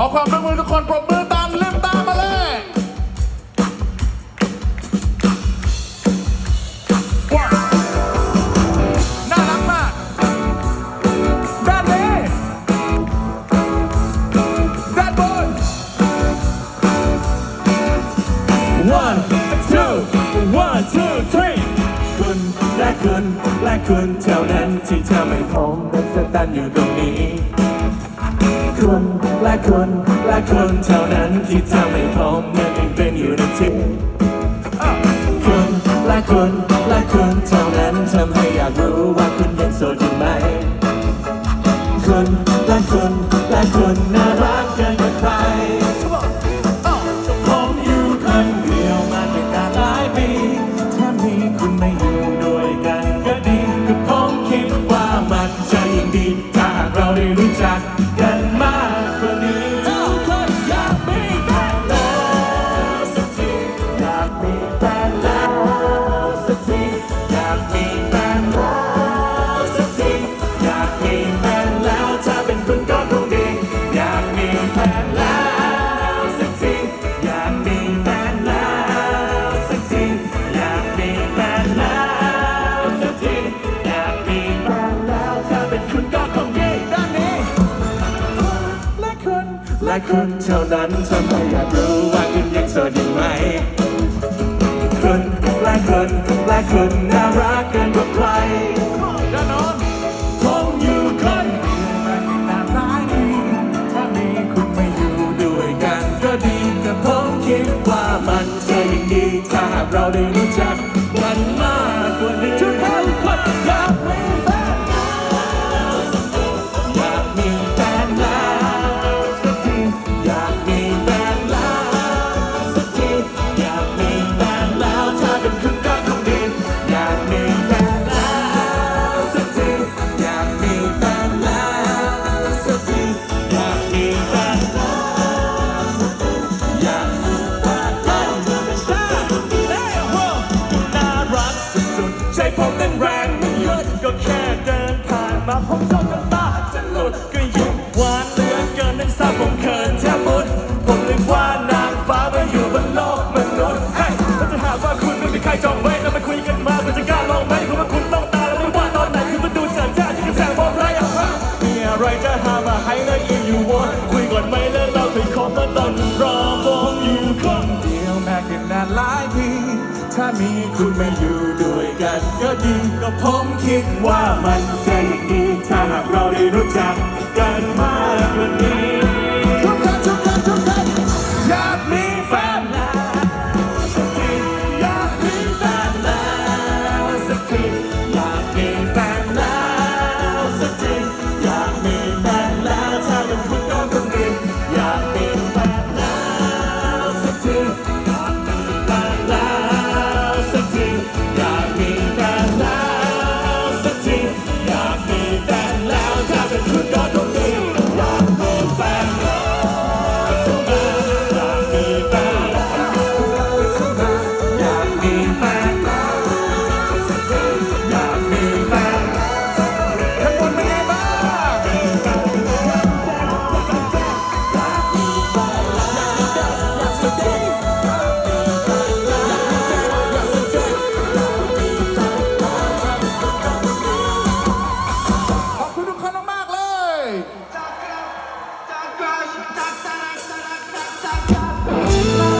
ขอความร่วมมือทุกคนปรบมือตามเล่มตามมาเลยว้าวน่ารักมาก ด้านนี้ ด้านบน one two one two three คุณและคุณและคุณเท่านั้นที่ทำให้ผมเป็นสตันอยู่ตรงนี้ คุณและคุณและคุณเท่านั้นที่ทำให้ผมยังเป็นอยู่ในที่คุณและคุณและคุณเท่านั้นทำให้อยากรู้ว่าคุณยังโสดอยู่ไหมคุณและคุณและคุณน่ารักเกินกว่าใครผมอยู่คนเดียวมาตั้งแต่หลายปีถ้ามีคุณไม่ แฟนแล้วสักทีอยากมีแฟนแล้วสักทีอยากมีแฟนแล้วสักทีอยากมีแฟนแล้วถ้าเป็นคุณก็คงดีด้านนี้และคุณและคุณเท่านั้นทำให้อยากรู้ว่าคุณยังโสดอยู่ไหมคุณและคุณและคุณน่ารัก ผ่านมาผมจ้องน้ำตาจะหลุดก็ยิ่งหวานเหลือเกินนั้นทราบผมเขินแทบหมดผมเลยว่านางฟ้ามาอยู่บนโลกมนุษย์เฮ้ยแล้วจะหากว่าคุณไม่มีใครจองไว้แล้วมาคุยกันมาคุณจะกล้าลองไหมคุณว่าคุณต้องตาแล้วไม่ว่าตอนไหนคือมันดูเจิดจ้าที่กระแสบอกไรอะฮะมีอะไรจะหามาให้เลยอีอยู่วนคุยก่อนไหมแล้วเราไปขอมาตอนรอผมอยู่คนเดียวแม้กันนานหลายปีถ้ามีคุณมาอยู่ด้วยกันก็ดีก็ผมคิดว่ามันจะดี ถ้าหากเราได้รู้จักกันมากกว่านี้ทุกท่านทุกท่านทุกท่านอยากมี